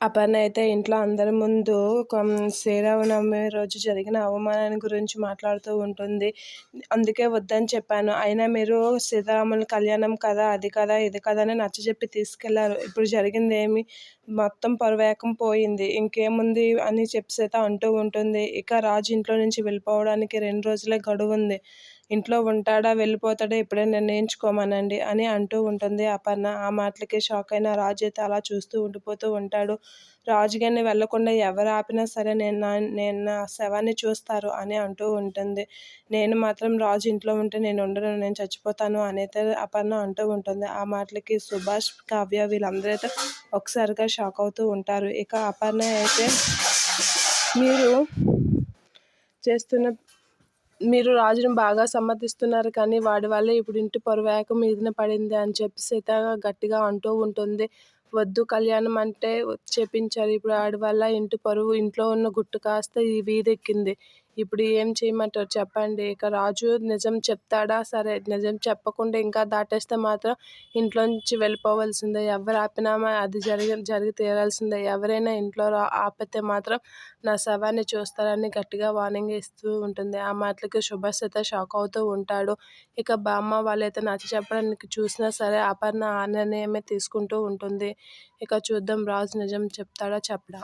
అపర్ణ అయితే ఇంట్లో అందరి ముందు శ్రీరామనవమి రోజు జరిగిన అవమానాన్ని గురించి మాట్లాడుతూ ఉంటుంది. అందుకే వద్దని చెప్పాను. అయినా మీరు శ్రీరాముల కళ్యాణం కదా అది కదా ఇది కదా అని నచ్చజెప్పి తీసుకెళ్ళారు. ఇప్పుడు జరిగింది ఏమి మొత్తం పరువేకం పోయింది. ఇంకేముంది అని చెప్పి అంటూ ఉంటుంది. ఇక రాజు ఇంట్లో నుంచి వెళ్ళిపోవడానికి రెండు రోజులే గడువు ఉంది ఇంట్లో ఉంటాడా వెళ్ళిపోతాడా ఇప్పుడే నిర్ణయించుకోమనండి అని అంటూ ఉంటుంది అపర్ణ. ఆ మాటలకి షాక్ అయిన రాజు అయితే అలా చూస్తూ ఉండిపోతూ ఉంటాడు. రాజుగారిని వెళ్ళకుండా ఎవరు ఆపినా సరే నేను నా నేను నా శవాన్ని చూస్తారు అని అంటూ ఉంటుంది. నేను మాత్రం రాజు ఇంట్లో ఉంటే నేను ఉండను నేను చచ్చిపోతాను అనేది అపర్ణ అంటూ ఉంటుంది. ఆ మాటలకి సుభాష్ కావ్య వీళ్ళందరూ అయితే ఒకసారిగా షాక్ అవుతూ ఉంటారు. ఇక అపర్ణ అయితే మీరు చేస్తున్న మీరు రాజును బాగా సమ్మతిస్తున్నారు కానీ వాడి వల్ల ఇప్పుడు ఇంటి పరువేక మీదన పడింది అని చెప్పి సీత గట్టిగా అంటూ ఉంటుంది. వద్దు కళ్యాణం అంటే చెప్పించారు. ఇప్పుడు ఆడి వల్ల ఇంటి పరువు ఇంట్లో ఉన్న గుట్టు కాస్త ఈ వీధెక్కింది ఇప్పుడు ఏం చేయమంటారు? చెప్పండి. ఇక రాజు నిజం చెప్తాడా? సరే నిజం చెప్పకుండా ఇంకా దాటేస్తే మాత్రం ఇంట్లో నుంచి వెళ్ళిపోవాల్సిందే. ఎవరు ఆపినా అది జరిగి జరిగి తీరాల్సిందే. ఎవరైనా ఇంట్లో ఆపితే మాత్రం నా శవాన్ని చూస్తారని గట్టిగా వార్నింగ్ ఇస్తూ ఉంటుంది. ఆ మాటలకి శుభశ్రిత షాక్ అవుతూ ఉంటాడు. ఇక బామ్మ వాళ్ళైతే నచ్చ చెప్పడానికి చూసినా సరే అపర్ణ ఆ నిర్ణయమే తీసుకుంటూ ఉంటుంది. ఇక చూద్దాం రాజు నిజం చెప్తాడా? చెప్పడా?